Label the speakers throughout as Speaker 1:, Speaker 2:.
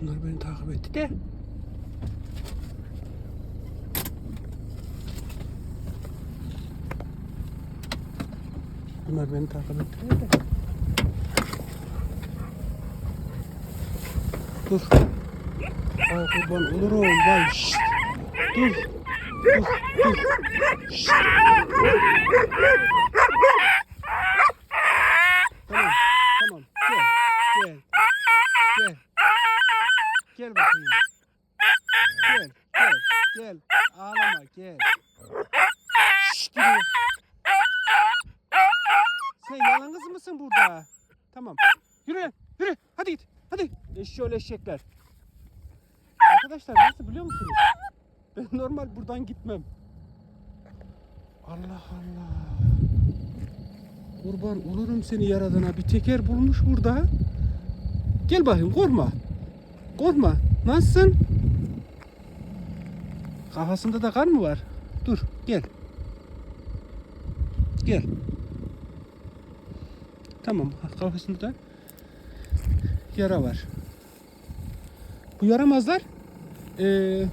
Speaker 1: Bunlar beni takip etti de. Bunlar beni takip ettiler de. Dur. Ay kurban olurum. Vay şşt. Dur. Dur. Dur. Şşt. Tamam. Tamam. Gel. Gel. Gel. Gel bakayım. Gel. Gel. Gel. Ağlama. Gel. Şşt yürü. Sen yalnız mısın burada? Tamam. Yürü. Hadi git. Hadi. Eşşoğlu eşekler. Arkadaşlar nasıl biliyor musunuz? Ben normal buradan gitmem. Allah Allah. Kurban olurum seni yaradana. Bir teker bulmuş burada. Gel bakayım korkma. Korkma. Nasılsın? Kafasında da kan mı var? Dur gel. Gel. Tamam kafasında da yara var. Bu yaramazlar eee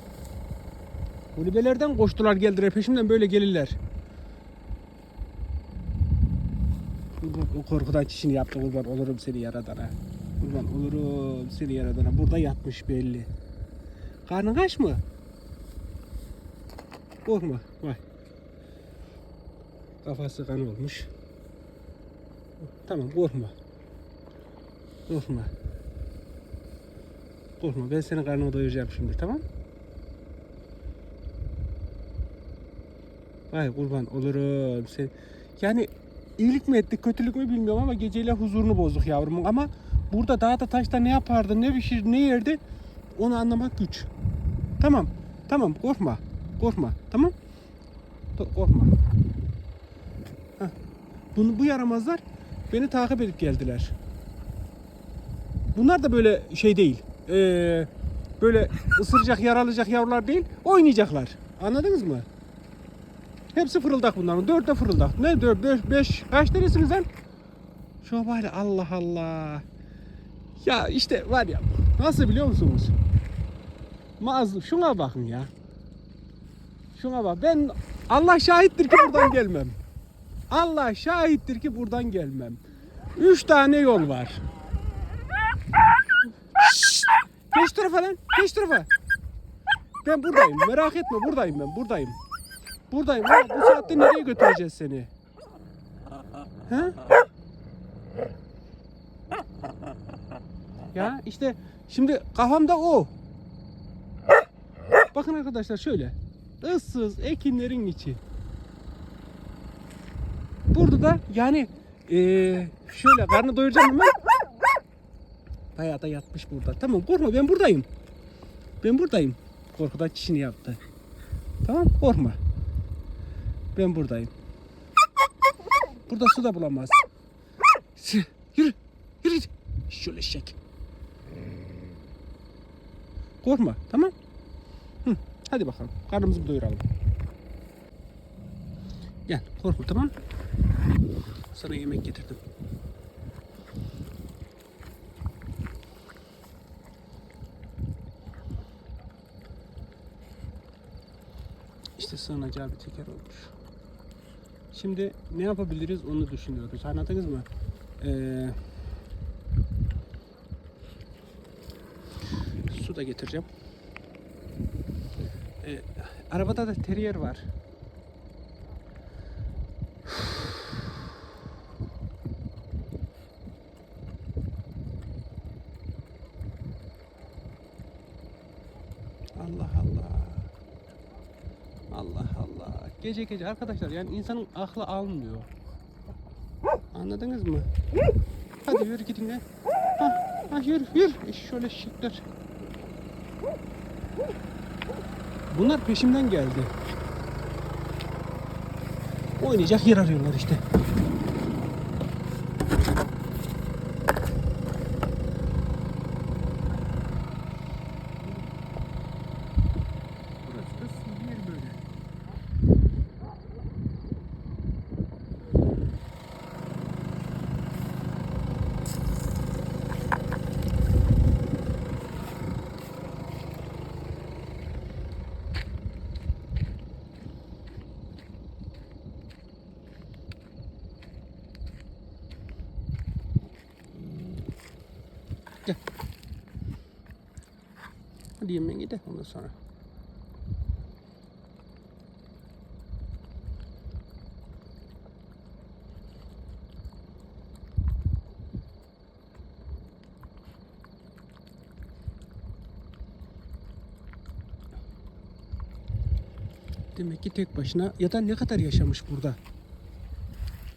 Speaker 1: kulübelerden koştular geldiler peşimden böyle gelirler. Kurban, korkudan çişini yaptı kurban olurum seni yaradana. Kurban olurum seni yaradana. Burada yatmış belli. Karnın kaç mı? Korkma. Vay. Kafası kan olmuş. Tamam korkma. Korkma. Korkma ben senin karnını doyuracağım şimdi tamam? Vay kurban olurum sen. Yani iyilik mi ettik kötülük mü bilmiyorum ama geceyle huzurunu bozduk yavrumun ama burada dağda taşta ne yapardı ne pişir ne yerdi onu anlamak güç. Tamam tamam korkma korkma tamam korkma. Bunu, bu yaramazlar beni takip edip geldiler. Bunlar da böyle şey değil. Ee, böyle ısıracak, yaralayacak yavrular değil. Oynayacaklar. Anladınız mı? Hepsi fırıldak bunların. Dört de fırıldak. Ne dört, beş, beş. Kaç tanesiniz lan? Bari Allah Allah. Ya işte var ya. Nasıl biliyor musunuz? Mazlum şuna bakın ya. Şuna bak. Ben Allah şahittir ki buradan gelmem. Allah şahittir ki buradan gelmem. Üç tane yol var. Şşt! Geç tarafa lan. Geç tarafa. Ben buradayım. Merak etme buradayım ben. Buradayım. Buradayım. Ha, bu saatte nereye götüreceğiz seni? Ha? Ya işte şimdi kafamda o. Bakın arkadaşlar şöyle. Issız ekinlerin içi. Burada da yani eee, şöyle karnı doyuracağım hemen. Bayağı da yatmış burada. Tamam korkma ben buradayım. Ben buradayım. Korkudan çişini yaptı. Tamam korkma. Ben buradayım. Burada su da bulamaz. Yürü. Yürü. Şöyle eşek. Korkma. Tamam. Hı. Hadi bakalım. Karnımızı doyuralım. Gel. Korkma tamam. Sana yemek getirdim. İşte sığınacağı bir teker olmuş. Şimdi ne yapabiliriz onu düşünüyoruz. Anladınız mı? Ee, su da getireceğim. Ee, arabada da terrier var. Allah Allah. Allah Allah. Gece gece arkadaşlar yani insanın aklı almıyor. Anladınız mı? Hadi yürü gidin lan. Ha, ha yürü yürü. Şöyle şıklar. Bunlar peşimden geldi. Oynayacak yer arıyorlar işte. Burası da sığ bir yer böyle. Gel. Hadi yemeğe gidelim ondan sonra. Demek ki tek başına ya da ne kadar yaşamış burada.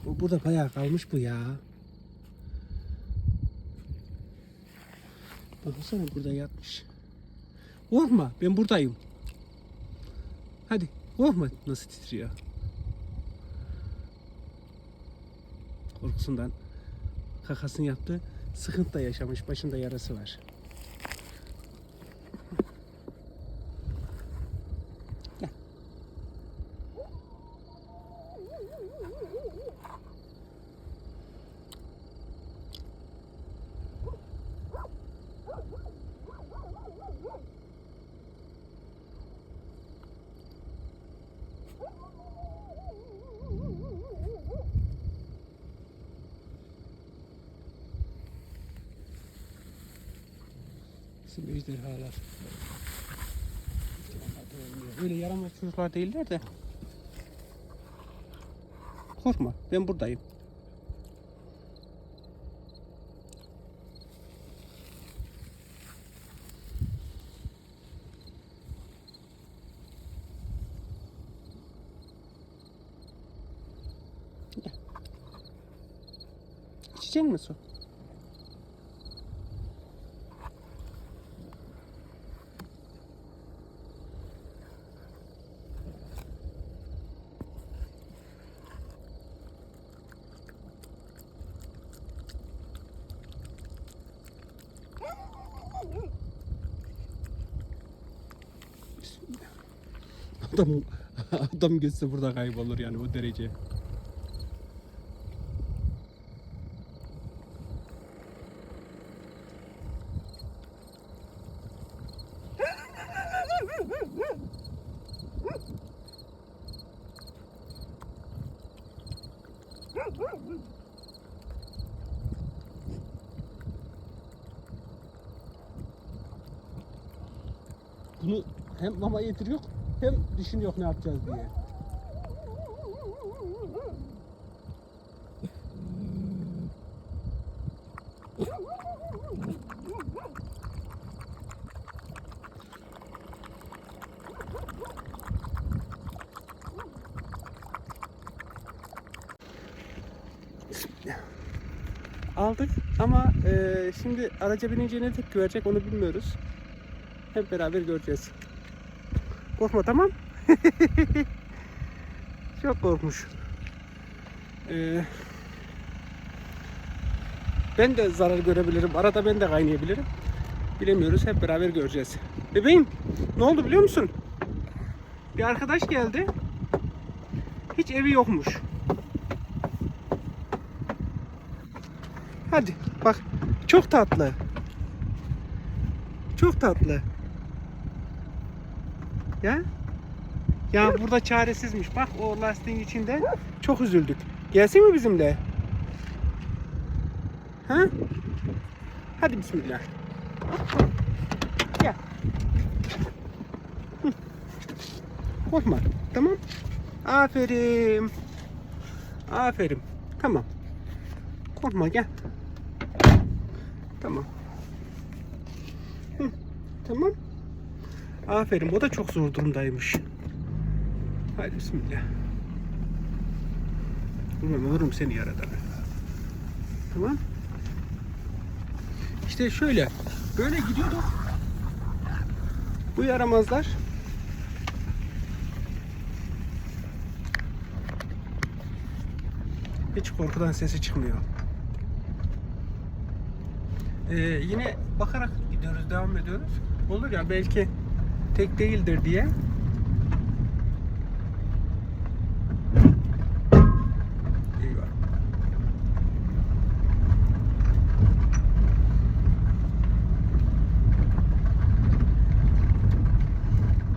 Speaker 1: Bu burada bayağı kalmış bu ya. Baksana burada yatmış. Korkma ben buradayım. Hadi korkma nasıl titriyor. Korkusundan kakasını yaptı. Sıkıntı da yaşamış. Başında yarası var. Gel. Bizim ejderhalar. Öyle yaramaz çocuklar değiller de. Korkma ben buradayım. İçecek misin su? Adam adam geçse burada kaybolur yani o derece. Bunu hem mama yediriyor hem düşünüyor ne yapacağız diye. Aldık ama eee, şimdi araca binince ne tepki verecek onu bilmiyoruz. Hep beraber göreceğiz. Korkma tamam. Çok korkmuş. Ee, ben de zarar görebilirim. Arada ben de kaynayabilirim. Bilemiyoruz. Hep beraber göreceğiz. Bebeğim ne oldu biliyor musun? Bir arkadaş geldi. Hiç evi yokmuş. Hadi bak. Çok tatlı. Çok tatlı. Ya? Ya burada çaresizmiş. Bak o lastiğin içinde. Çok üzüldük. Gelsin mi bizimle? Ha? Hadi bismillah. Gel. Korkma. Tamam. Aferin. Aferin. Tamam. Korkma gel. Tamam. Hı. Tamam. Aferin. O da çok zor durumdaymış. Haydi bismillah. Bilmem vururum seni yaradan. Tamam. İşte şöyle. Böyle gidiyorduk. Bu yaramazlar. Hiç korkudan sesi çıkmıyor. Ee, yine bakarak gidiyoruz, devam ediyoruz. Olur ya belki tek değildir diye.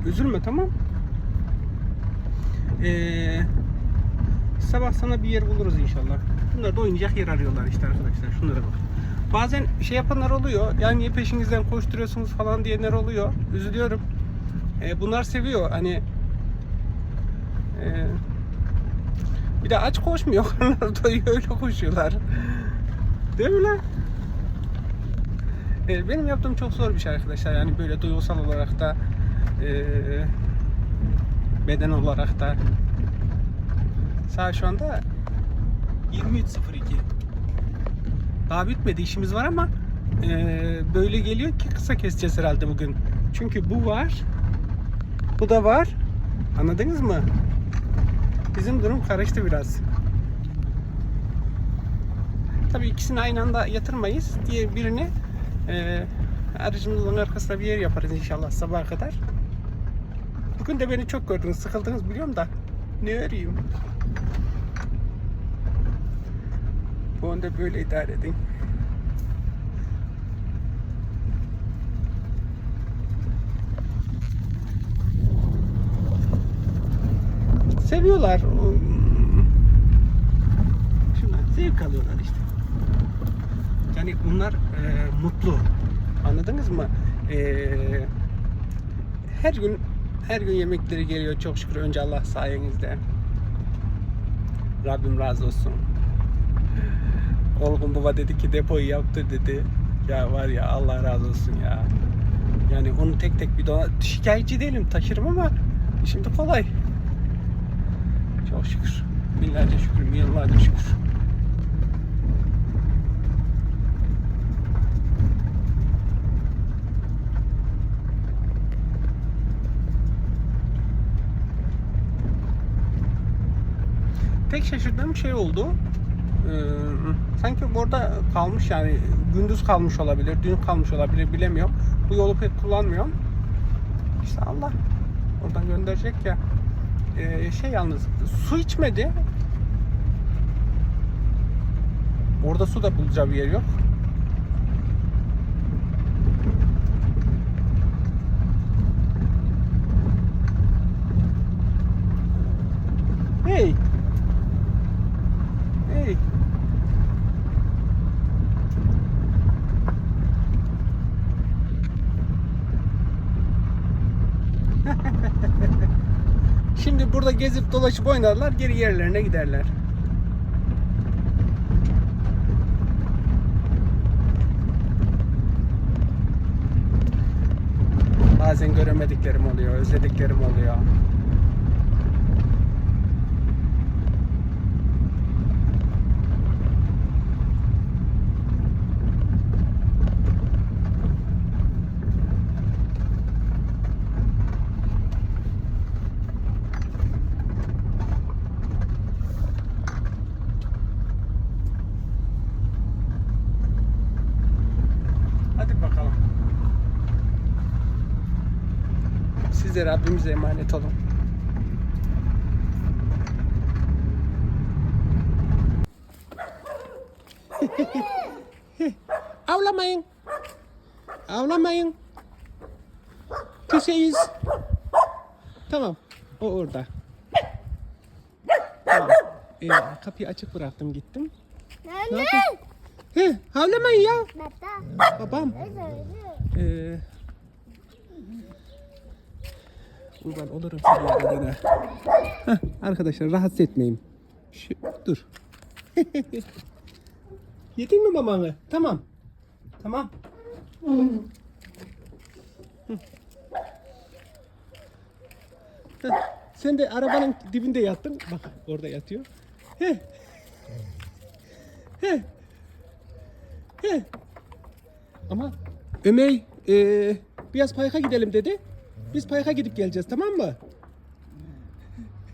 Speaker 1: Üzülme tamam. Ee, sabah sana bir yer buluruz inşallah. Bunlar da oynayacak yer arıyorlar işte arkadaşlar. Şunlara bak. bazen şey yapanlar oluyor. Yani niye peşinizden koşturuyorsunuz falan diyenler oluyor. Üzülüyorum. E, bunlar seviyor. Hani e, bir de aç koşmuyor. Karnları doyuyor öyle koşuyorlar. Değil mi lan? E, benim yaptığım çok zor bir şey arkadaşlar. Yani böyle duygusal olarak da e, beden olarak da saat şu anda 23.02 daha bitmedi işimiz var ama e, böyle geliyor ki kısa keseceğiz herhalde bugün. Çünkü bu var. Bu da var. Anladınız mı? Bizim durum karıştı biraz. Tabii ikisini aynı anda yatırmayız. Diye birini e, aracımızın arkasına bir yer yaparız inşallah sabaha kadar. Bugün de beni çok gördünüz, sıkıldınız biliyorum da ne arayayım? Bu anda böyle idare edin. Seviyorlar. Şuna zevk alıyorlar işte. Yani bunlar e, mutlu. Anladınız mı? E, her gün her gün yemekleri geliyor çok şükür önce Allah sayenizde. Rabbim razı olsun. Olgun baba dedi ki depoyu yaptır dedi. Ya var ya Allah razı olsun ya. Yani onu tek tek bir dola şikayetçi değilim taşırım ama şimdi kolay. Çok şükür. Binlerce şükür, milyonlarca şükür. Tek şaşırdığım şey oldu. Ee, sanki orada kalmış yani gündüz kalmış olabilir, dün kalmış olabilir bilemiyorum. Bu yolu pek kullanmıyorum. İşte Allah oradan gönderecek ya. Ee, şey yalnız su içmedi. Orada su da bulacağı bir yer yok. Hey. Şimdi burada gezip dolaşıp oynarlar, geri yerlerine giderler. Bazen göremediklerim oluyor, özlediklerim oluyor. Hadi bakalım. Siz de Rabbimize emanet olun. Avlamayın. Avlamayın. Küseyiz. Tamam. O orada. Tamam. Ee, kapıyı açık bıraktım gittim. Ne? He, havlamayın ya.
Speaker 2: Baba.
Speaker 1: Babam.
Speaker 2: Özür
Speaker 1: Ee, kurban olurum size yerine. Heh, arkadaşlar rahatsız etmeyin. Şu, dur. Yedin mi mamanı? Tamam. Tamam. Heh, Sen de arabanın dibinde yattın. Bak orada yatıyor. He. He. He. Ama Ömer eee biraz parka gidelim dedi. Biz parka gidip geleceğiz tamam mı?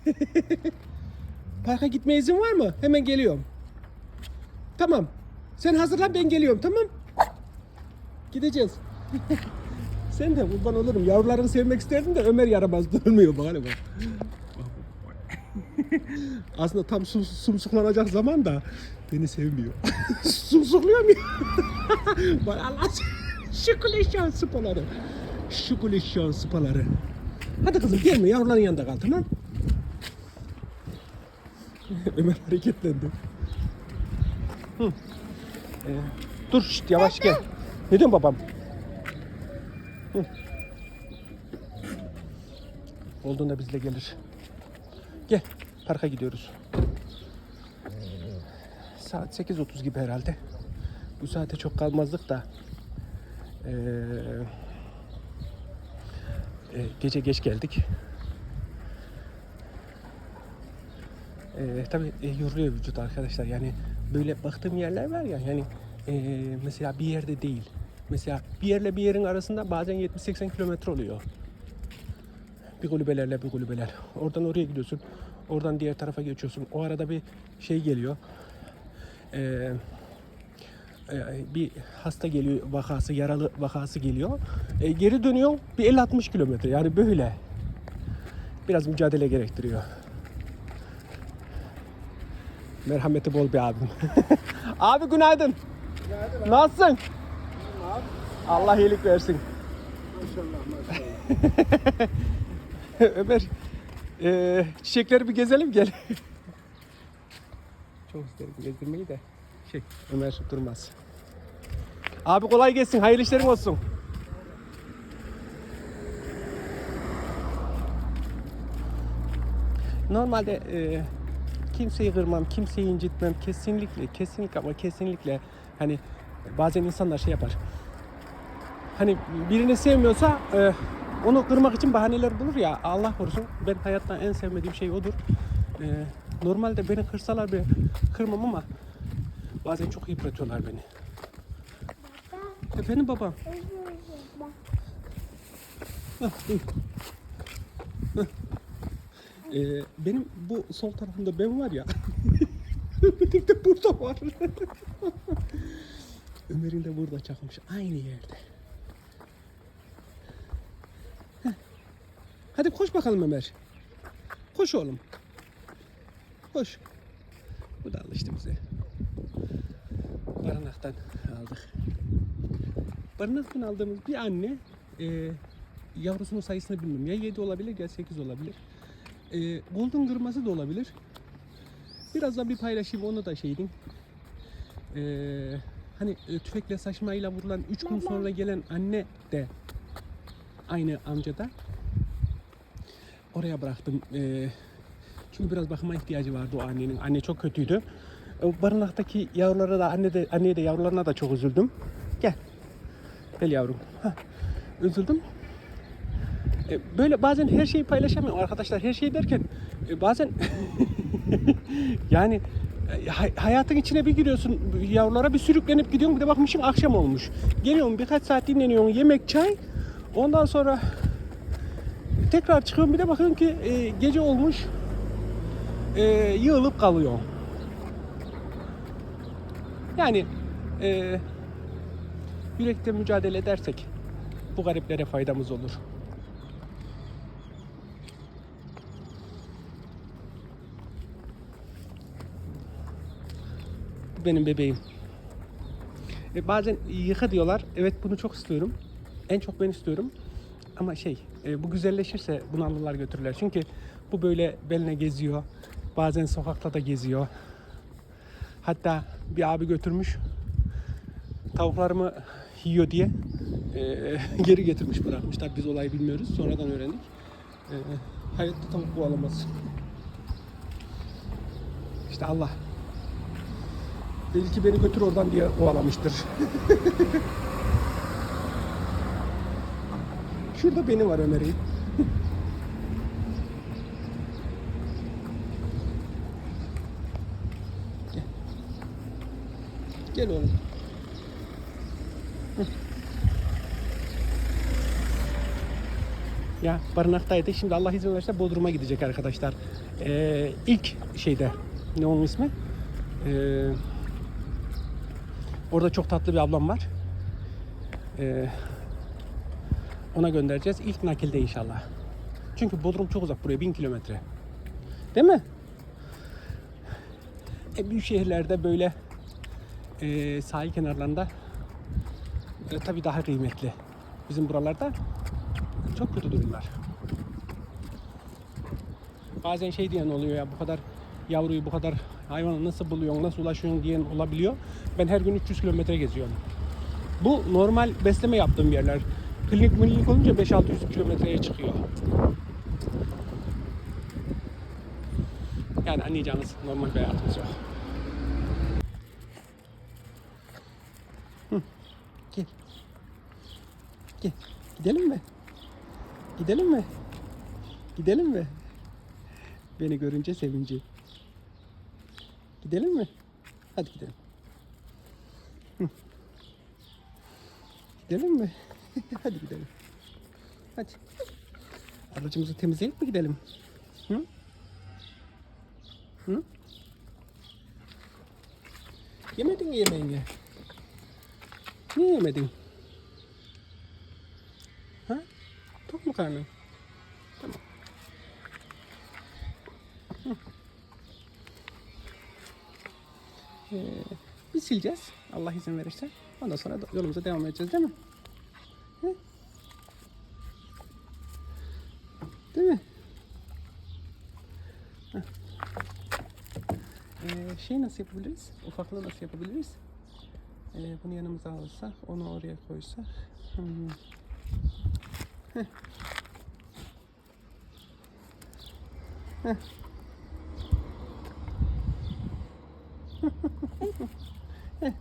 Speaker 1: parka gitme izin var mı? Hemen geliyorum. Tamam. Sen hazırlan ben geliyorum tamam? Gideceğiz. Sen de kurban olurum. Yavrularını sevmek isterdim de Ömer yaramaz durmuyor bak. Aslında tam sum, sumsuklanacak zaman da beni sevmiyor. Sumsukluyor mu? Bak Allah şükürler şans sıpaları. Şükürler şans sıpaları. Hadi kızım gelme yavruların yanında kal tamam? Ömer hareketlendi. Hı. Ee, Dur şşt, yavaş gel. Ne diyorsun babam? Hı. Olduğunda bizle gelir. Gel parka gidiyoruz. Saat 8.30 gibi herhalde. Bu saate çok kalmazdık da. Ee, e, gece geç geldik. Ee, tabii e, yoruyor vücut arkadaşlar. Yani böyle baktığım yerler var ya yani e, mesela bir yerde değil. Mesela bir yerle bir yerin arasında bazen 70-80 kilometre oluyor. Bir kulübelerle bir kulübeler. Oradan oraya gidiyorsun. Oradan diğer tarafa geçiyorsun. O arada bir şey geliyor. Ee, e, bir hasta geliyor vakası, yaralı vakası geliyor. E, geri dönüyor bir 50-60 kilometre. Yani böyle. Biraz mücadele gerektiriyor. Merhameti bol bir abim. Abi günaydın. Nasılsın? Allah iyilik versin. Ömer, e, çiçekleri bir gezelim gel. Çok isterim gezdirmeyi de. Şey, Ömer durmaz. Abi kolay gelsin, hayırlı işlerin olsun. Normalde e, kimseyi kırmam, kimseyi incitmem. Kesinlikle, kesinlikle ama kesinlikle hani bazen insanlar şey yapar. Hani birini sevmiyorsa e, onu kırmak için bahaneler bulur ya. Allah korusun. Ben hayattan en sevmediğim şey odur. E, normalde beni kırsalar bile kırmam ama bazen çok yıpratıyorlar beni. Efendim babam. Hah. Ee, benim bu sol tarafımda ben var ya. Ömer'in de burada var. Ömer'in de burada çakmış. Aynı yerde. Hadi koş bakalım Ömer. Koş oğlum. Koş. Bu da alıştı bize. Barınaktan aldık. Barınaktan aldığımız bir anne e, yavrusunun sayısını bilmiyorum. Ya 7 olabilir ya 8 olabilir. E, golden kırması da olabilir. Birazdan bir paylaşayım onu da şeydin. E, hani e, tüfekle saçmayla vurulan 3 gün sonra gelen anne de aynı amcada. Oraya bıraktım. E, çünkü biraz bakıma ihtiyacı vardı o annenin. Anne çok kötüydü. Barınaktaki yavrulara da anne de anneye de yavrularına da çok üzüldüm. Gel. Gel yavrum. Hah. Üzüldüm. E, Böyle bazen her şeyi paylaşamıyorum arkadaşlar. Her şey derken e, bazen yani e, hay- hayatın içine bir giriyorsun. Yavrulara bir sürüklenip gidiyorsun. Bir de bakmışsın akşam olmuş. Geliyorsun birkaç saat dinleniyorsun. Yemek, çay. Ondan sonra tekrar çıkıyorum. Bir de bakıyorum ki e, gece olmuş. E, yığılıp kalıyor. Yani e, yürekte mücadele edersek bu gariplere faydamız olur. Bu benim bebeğim. E, bazen yıka diyorlar. Evet bunu çok istiyorum. En çok ben istiyorum. Ama şey e, bu güzelleşirse bunu alırlar götürürler. Çünkü bu böyle beline geziyor. Bazen sokakta da geziyor. Hatta bir abi götürmüş tavuklarımı yiyor diye e, geri getirmiş bırakmış. Tabii biz olayı bilmiyoruz. Sonradan öğrendik. E, hayatta tavuk kovalamaz. İşte Allah. Belki beni götür oradan diye kovalamıştır. Şurada beni var Ömer'in. Gel. Gel oğlum. Hı. Ya barınaktaydı. Şimdi Allah izin verirse Bodrum'a gidecek arkadaşlar. Ee, ilk şeyde ne onun ismi? Ee, orada çok tatlı bir ablam var. Ee, ona göndereceğiz. İlk nakilde inşallah. Çünkü Bodrum çok uzak buraya 1000 kilometre. Değil mi? E, büyük şehirlerde böyle e, sahil kenarlarında e, tabii daha kıymetli. Bizim buralarda çok kötü durumlar. Bazen şey diyen oluyor ya bu kadar yavruyu bu kadar hayvanı nasıl buluyorsun, nasıl ulaşıyorsun diyen olabiliyor. Ben her gün 300 kilometre geziyorum. Bu normal besleme yaptığım yerler. Klinik klinik olunca 5-600 kilometreye çıkıyor. Yani anlayacağınız normal bir hayatımız yok. Hı. Gel. Gel. Gidelim mi? Gidelim mi? Gidelim mi? Beni görünce sevinci. Gidelim mi? Hadi gidelim. Gidelim mi? Hadi gidelim. Hadi. Aracımızı temizleyip mi gidelim? Hı? Hı? Yemedin mi yemeğini? Niye yemedin? Ha? Tok mu karnın? Tamam. Hı. Ee, biz sileceğiz. Allah izin verirse. Ondan sonra yolumuza devam edeceğiz değil mi? Hı? Değil mi? Ee, şey nasıl yapabiliriz? Ufaklığı nasıl yapabiliriz? Ee, bunu yanımıza alsak, onu oraya koysak. Hmm. Heh. Heh. Heh.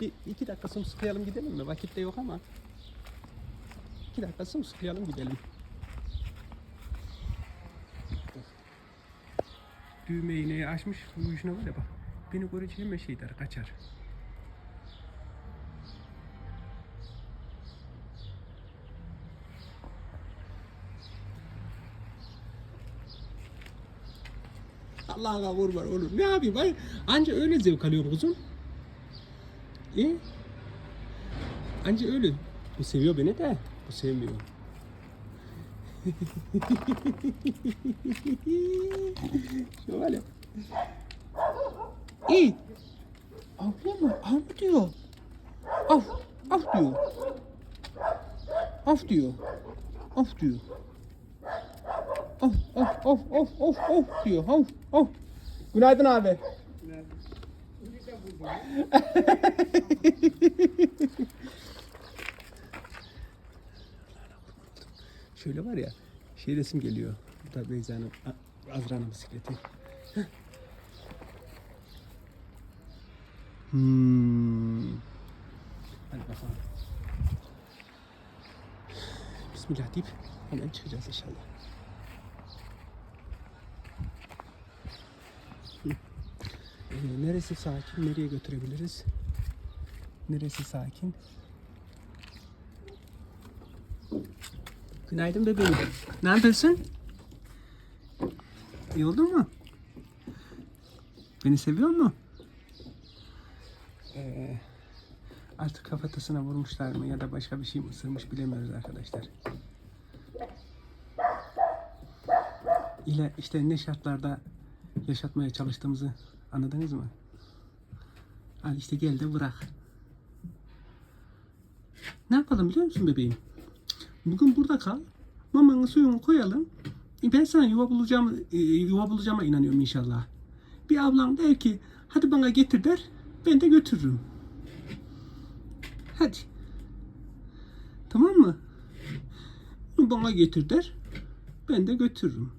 Speaker 1: Bir iki dakika sımsıklayalım gidelim mi? Vakit de yok ama. İki dakika sımsıklayalım gidelim. Düğme iğneyi açmış. Bu yüzüne var ya bak. Beni görünce hemen şey kaçar. Allah'a vur var oğlum. Ne yapayım? Ben anca öyle zevk alıyorum kuzum. E? Anca öyle. Bu seviyor beni de. Bu sevmiyor. Ya. İyi. Mu? Av diyor? Av. Av diyor. Av diyor. Av diyor. Of of of of of of diyor. Of of. Günaydın abi. Şöyle var ya, şey resim geliyor. Bu da Beyza'nın, Azra'nın bisikleti. Hmm. Hadi bakalım. Bismillah deyip hemen çıkacağız inşallah. Ee, neresi sakin? Nereye götürebiliriz? Neresi sakin? Günaydın bebeğim. Ne yapıyorsun? İyi oldun mu? Beni seviyor mu? Ee, artık kafatasına vurmuşlar mı ya da başka bir şey mi ısırmış bilemiyoruz arkadaşlar. İle işte ne şartlarda yaşatmaya çalıştığımızı anladınız mı? Al işte gel de bırak. Ne yapalım biliyor musun bebeğim? Bugün burada kal. Mamanı suyunu koyalım. Ben sana yuva bulacağım, e, yuva bulacağıma inanıyorum inşallah. Bir ablam der ki hadi bana getir der. Ben de götürürüm. Hadi. Tamam mı? Bunu bana getir der. Ben de götürürüm.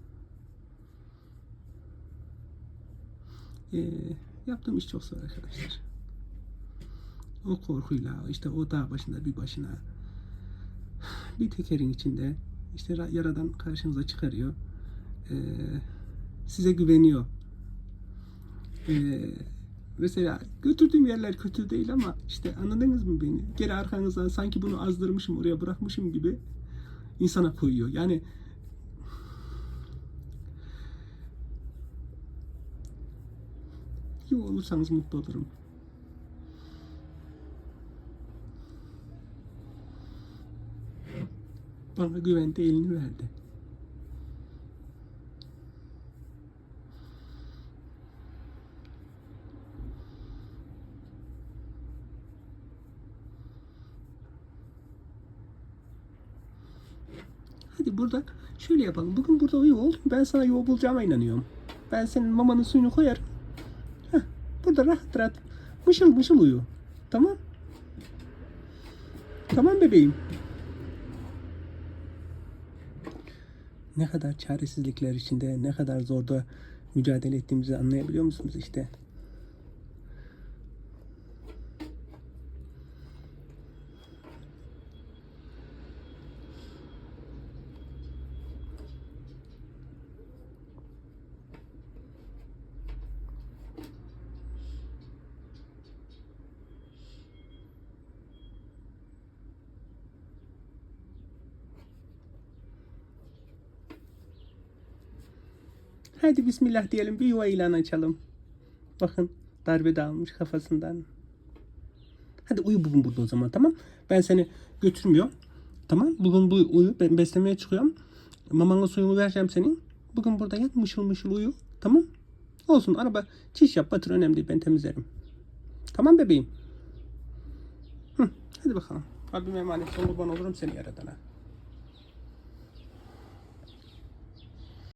Speaker 1: Ee, yaptığım iş çok zor arkadaşlar. O korkuyla işte o dağ başında bir başına bir tekerin içinde işte ra- yaradan karşınıza çıkarıyor. Ee, size güveniyor. Ee, mesela götürdüğüm yerler kötü değil ama işte anladınız mı beni? Geri arkanızdan sanki bunu azdırmışım oraya bırakmışım gibi insana koyuyor. Yani iyi olursanız mutlu olurum. Bana güvende elini verdi. Hadi burada şöyle yapalım. Bugün burada uyu oğlum. Ben sana yuva bulacağıma inanıyorum. Ben senin mamanın suyunu koyarım. Heh, burada rahat rahat mışıl mışıl uyu. Tamam? Tamam bebeğim. Ne kadar çaresizlikler içinde, ne kadar zorda mücadele ettiğimizi anlayabiliyor musunuz işte? Hadi bismillah diyelim bir yuva ilan açalım. Bakın darbe de almış kafasından. Hadi uyu bugün burada o zaman tamam. Ben seni götürmüyorum. Tamam bugün bu uyu ben beslemeye çıkıyorum. Mamanla suyunu vereceğim senin. Bugün burada yat mışıl mışıl uyu. Tamam. Olsun araba çiş yap batır önemli değil ben temizlerim. Tamam bebeğim. Hı, hadi bakalım. Abime emanet ol kurban olurum seni yaradana.